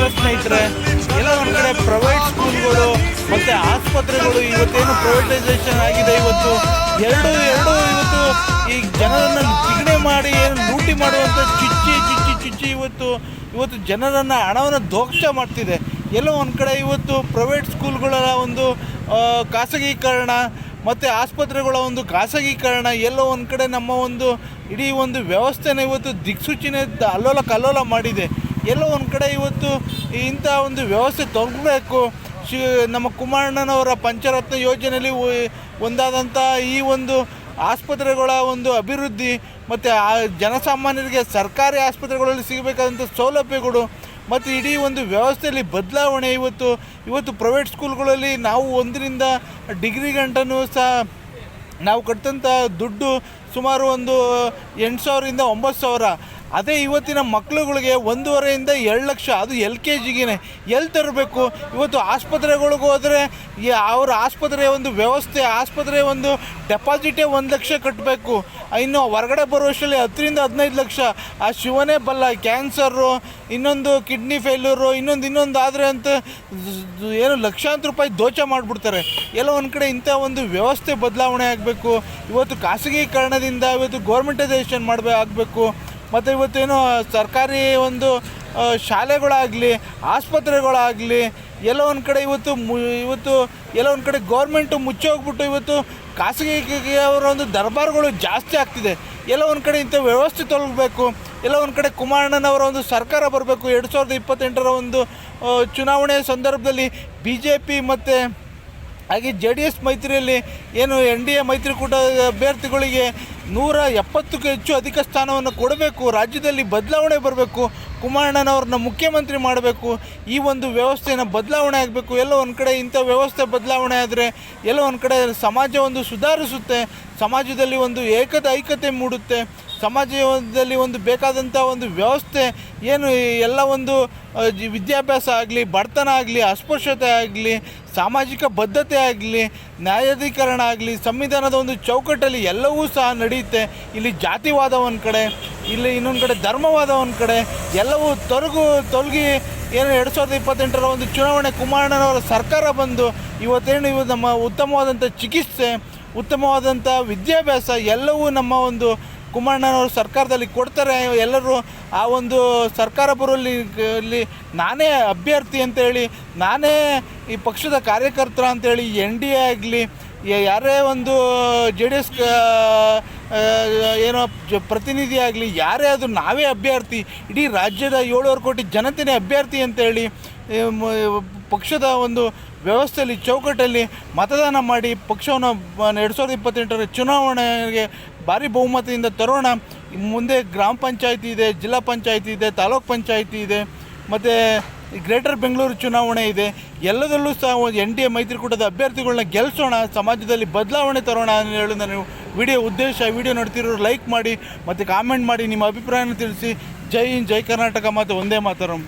ನಮಸ್ಕಾರ ಸ್ನೇಹಿತರೆ. ಎಲ್ಲ ಒಂದು ಕಡೆ ಪ್ರೈವೇಟ್ ಸ್ಕೂಲ್ಗಳು ಮತ್ತು ಆಸ್ಪತ್ರೆಗಳು ಇವತ್ತೇನು ಪ್ರೈವೇಟೈಸೇಷನ್ ಆಗಿದೆ ಇವತ್ತು? ಎರಡು ಎರಡು ಇವತ್ತು ಈ ಜನರನ್ನು ತಿಗಣೆ ಮಾಡಿ ಏನು ಲೂಟಿ ಮಾಡುವಂಥ ಚುಚ್ಚಿ ಚುಚ್ಚಿ, ಚಿಚ್ಚಿ ಇವತ್ತು ಇವತ್ತು ಜನರನ್ನು ಹಣವನ್ನು ದೋಕ್ಷ ಮಾಡ್ತಿದೆ. ಎಲ್ಲೋ ಒಂದು ಕಡೆ ಇವತ್ತು ಪ್ರೈವೇಟ್ ಸ್ಕೂಲ್ಗಳ ಒಂದು ಖಾಸಗೀಕರಣ ಮತ್ತು ಆಸ್ಪತ್ರೆಗಳ ಒಂದು ಖಾಸಗೀಕರಣ ಎಲ್ಲೋ ಒಂದು ಕಡೆ ನಮ್ಮ ಒಂದು ಇಡೀ ಒಂದು ವ್ಯವಸ್ಥೆನ ಇವತ್ತು ದಿಕ್ಸೂಚಿನೇ ಅಲ್ಲೋಲ ಕಲ್ಲೋಲ ಮಾಡಿದೆ. ಎಲ್ಲೋ ಒಂದು ಕಡೆ ಇವತ್ತು ಇಂಥ ಒಂದು ವ್ಯವಸ್ಥೆ ತೊಗಬೇಕು. ಶಿ, ನಮ್ಮ ಕುಮಾರಣ್ಣನವರ ಪಂಚರತ್ನ ಯೋಜನೆಯಲ್ಲಿ ಒಂದಾದಂಥ ಈ ಒಂದು ಆಸ್ಪತ್ರೆಗಳ ಒಂದು ಅಭಿವೃದ್ಧಿ, ಮತ್ತು ಆ ಜನಸಾಮಾನ್ಯರಿಗೆ ಸರ್ಕಾರಿ ಆಸ್ಪತ್ರೆಗಳಲ್ಲಿ ಸಿಗಬೇಕಾದಂಥ ಸೌಲಭ್ಯಗಳು, ಮತ್ತು ಇಡೀ ಒಂದು ವ್ಯವಸ್ಥೆಯಲ್ಲಿ ಬದಲಾವಣೆ ಇವತ್ತು ಇವತ್ತು ಪ್ರೈವೇಟ್ ಸ್ಕೂಲ್ಗಳಲ್ಲಿ ನಾವು ಒಂದರಿಂದ ಡಿಗ್ರಿ ಗಂಟನೂ ಸಹ ನಾವು ಕಟ್ಟಂಥ ದುಡ್ಡು ಸುಮಾರು ಒಂದು ಎಂಟು ಸಾವಿರದಿಂದ ಒಂಬತ್ತು ಸಾವಿರ. ಅದೇ ಇವತ್ತಿನ ಮಕ್ಳುಗಳಿಗೆ ಒಂದೂವರೆಯಿಂದ ಎರಡು ಲಕ್ಷ, ಅದು ಎಲ್ ಕೆ ಜಿಗೇನೆ. ಎಲ್ಲಿ ತರಬೇಕು? ಇವತ್ತು ಆಸ್ಪತ್ರೆಗಳಿಗೆ ಹೋದರೆ ಅವರ ಆಸ್ಪತ್ರೆಯ ಒಂದು ವ್ಯವಸ್ಥೆ ಆಸ್ಪತ್ರೆಯ ಒಂದು ಡೆಪಾಸಿಟೇ ಒಂದು ಲಕ್ಷ ಕಟ್ಟಬೇಕು ಇನ್ನು ಹೊರಗಡೆ ಬರುವಷ್ಟರಲ್ಲಿ ಹತ್ತರಿಂದ ಹದಿನೈದು ಲಕ್ಷ. ಆ ಶಿವನೇ ಬಲ್ಲ ಕ್ಯಾನ್ಸರು, ಇನ್ನೊಂದು ಕಿಡ್ನಿ ಫೇಲ್ಯೂರು, ಇನ್ನೊಂದು ಇನ್ನೊಂದು ಆದರೆ ಅಂತ ಏನು ಲಕ್ಷಾಂತರ ರೂಪಾಯಿ ದೋಚ ಮಾಡಿಬಿಡ್ತಾರೆ. ಎಲ್ಲ ಒಂದು ಕಡೆ ಇಂಥ ಒಂದು ವ್ಯವಸ್ಥೆ ಬದಲಾವಣೆ ಆಗಬೇಕು. ಇವತ್ತು ಖಾಸಗೀಕರಣದಿಂದ ಇವತ್ತು ಗೌರ್ಮೆಂಟೈಸೇಷನ್ ಮಾಡಬೇಕು ಆಗಬೇಕು. ಮತ್ತು ಇವತ್ತೇನು ಸರ್ಕಾರಿ ಒಂದು ಶಾಲೆಗಳಾಗಲಿ, ಆಸ್ಪತ್ರೆಗಳಾಗಲಿ, ಎಲ್ಲ ಒಂದು ಕಡೆ ಇವತ್ತು ಮು, ಇವತ್ತು ಎಲ್ಲ ಒಂದು ಕಡೆ ಗೌರ್ಮೆಂಟು ಮುಚ್ಚೋಗ್ಬಿಟ್ಟು ಇವತ್ತು ಖಾಸಗಿ ಅವರ ಒಂದು ದರ್ಬಾರ್ಗಳು ಜಾಸ್ತಿ ಆಗ್ತಿದೆ. ಎಲ್ಲ ಒಂದು ಕಡೆ ಇಂಥ ವ್ಯವಸ್ಥೆ ತೊಲಗಬೇಕು ಎಲ್ಲ ಒಂದು ಕಡೆ ಕುಮಾರಣ್ಣನವರ ಒಂದು ಸರ್ಕಾರ ಬರಬೇಕು. ಎರಡು ಸಾವಿರದ ಇಪ್ಪತ್ತೆಂಟರ ಒಂದು ಚುನಾವಣೆಯ ಚುನಾವಣೆ ಸಂದರ್ಭದಲ್ಲಿ ಬಿ ಜೆ ಪಿ ಮತ್ತು ಹಾಗೆ ಜೆ ಡಿ ಎಸ್ ಮೈತ್ರಿಯಲ್ಲಿ ಏನು ಎನ್ ಡಿ ಎ ಮೈತ್ರಿಕೂಟ ಅಭ್ಯರ್ಥಿಗಳಿಗೆ ನೂರ ಎಪ್ಪತ್ತಕ್ಕೂ ಹೆಚ್ಚು ಅಧಿಕ ಸ್ಥಾನವನ್ನು ಕೊಡಬೇಕು, ರಾಜ್ಯದಲ್ಲಿ ಬದಲಾವಣೆ ಬರಬೇಕು, ಕುಮಾರಣ್ಣನವ್ರನ್ನ ಮುಖ್ಯಮಂತ್ರಿ ಮಾಡಬೇಕು, ಈ ಒಂದು ವ್ಯವಸ್ಥೆಯನ್ನು ಬದಲಾವಣೆ ಆಗಬೇಕು, ಎಲ್ಲೋ ಒಂದು ಕಡೆ ಇಂಥ ವ್ಯವಸ್ಥೆ ಬದಲಾವಣೆ ಆದರೆ ಎಲ್ಲೋ ಒಂದು ಕಡೆ ಸಮಾಜ ಒಂದು ಸುಧಾರಿಸುತ್ತೆ, ಸಮಾಜದಲ್ಲಿ ಒಂದು ಏಕತೆ ಐಕ್ಯತೆ ಮೂಡುತ್ತೆ. ಸಮಾಜದಲ್ಲಿ ಒಂದು ಬೇಕಾದಂಥ ಒಂದು ವ್ಯವಸ್ಥೆ, ಏನು ಎಲ್ಲ ಒಂದು ವಿದ್ಯಾಭ್ಯಾಸ ಆಗಲಿ, ಬಡತನ ಆಗಲಿ, ಅಸ್ಪೃಶ್ಯತೆ ಆಗಲಿ, ಸಾಮಾಜಿಕ ಬದ್ಧತೆ ಆಗಲಿ, ನ್ಯಾಯಾಧೀಕರಣ ಆಗಲಿ, ಸಂವಿಧಾನದ ಒಂದು ಚೌಕಟ್ಟಲ್ಲಿ ಎಲ್ಲವೂ ಸಹ ನಡೆಯುತ್ತೆ. ಇಲ್ಲಿ ಜಾತಿವಾದ ಒಂದು ಕಡೆ, ಇಲ್ಲಿ ಇನ್ನೊಂದು ಕಡೆ ಧರ್ಮವಾದ ಒಂದು ಕಡೆ, ಎಲ್ಲವೂ ತೊಲಗು ತೊಲಗಿ, ಏನು ಎರಡು ಸಾವಿರದ ಇಪ್ಪತ್ತೆಂಟರ ಒಂದು ಚುನಾವಣೆ ಕುಮಾರಣ್ಣನವರ ಸರ್ಕಾರ ಬಂದು, ಇವತ್ತೇನು ಇವು ನಮ್ಮ ಉತ್ತಮವಾದಂಥ ಚಿಕಿತ್ಸೆ, ಉತ್ತಮವಾದಂಥ ವಿದ್ಯಾಭ್ಯಾಸ, ಎಲ್ಲವೂ ನಮ್ಮ ಒಂದು ಕುಮಾರಣ್ಣನವರು ಸರ್ಕಾರದಲ್ಲಿ ಕೊಡ್ತಾರೆ, ಎಲ್ಲರೂ ಆ ಒಂದು ಸರ್ಕಾರ ಬರುವಲ್ಲಿ ಇಲ್ಲಿ ನಾನೇ ಅಭ್ಯರ್ಥಿ ಅಂತೇಳಿ ನಾನೇ ಈ ಪಕ್ಷದ ಕಾರ್ಯಕರ್ತರ ಅಂತೇಳಿ ಎನ್ ಡಿ ಎ ಆಗಲಿ ಯಾರೇ ಒಂದು ಜೆ ಡಿ ಎಸ್ ಏನೋ ಪ್ರತಿನಿಧಿ ಆಗಲಿ, ಯಾರೇ ಅದು ನಾವೇ ಅಭ್ಯರ್ಥಿ, ಇಡೀ ರಾಜ್ಯದ ಏಳುವರೆ ಕೋಟಿ ಜನತೆನೇ ಅಭ್ಯರ್ಥಿ ಅಂತೇಳಿ ಪಕ್ಷದ ಒಂದು ವ್ಯವಸ್ಥೆಯಲ್ಲಿ ಚೌಕಟ್ಟಲ್ಲಿ ಮತದಾನ ಮಾಡಿ ಪಕ್ಷವನ್ನು ಎರಡು ಸಾವಿರದ ಇಪ್ಪತ್ತೆಂಟರ ಚುನಾವಣೆಗೆ ಭಾರಿ ಬಹುಮತದಿಂದ ತರೋಣ. ಮುಂದೆ ಗ್ರಾಮ ಪಂಚಾಯತಿ ಇದೆ, ಜಿಲ್ಲಾ ಪಂಚಾಯತಿ ಇದೆ, ತಾಲೂಕ್ ಪಂಚಾಯತಿ ಇದೆ, ಮತ್ತು ಗ್ರೇಟರ್ ಬೆಂಗಳೂರು ಚುನಾವಣೆ ಇದೆ. ಎಲ್ಲದರಲ್ಲೂ ಸಹ ಎನ್ ಡಿ ಎ ಮೈತ್ರಿಕೂಟದ ಅಭ್ಯರ್ಥಿಗಳನ್ನ ಗೆಲ್ಲಿಸೋಣ ಸಮಾಜದಲ್ಲಿ ಬದಲಾವಣೆ ತರೋಣ ಅಂತ ಹೇಳಿ ನಾನು ವಿಡಿಯೋ ಉದ್ದೇಶ ವಿಡಿಯೋ ನೋಡ್ತಿರೋರು ಲೈಕ್ ಮಾಡಿ, ಮತ್ತು ಕಾಮೆಂಟ್ ಮಾಡಿ ನಿಮ್ಮ ಅಭಿಪ್ರಾಯನ ತಿಳಿಸಿ. ಜೈ ಹಿಂದ್, ಜೈ ಕರ್ನಾಟಕ ಮಾತು, ಒಂದೇ ಮಾತರಂ.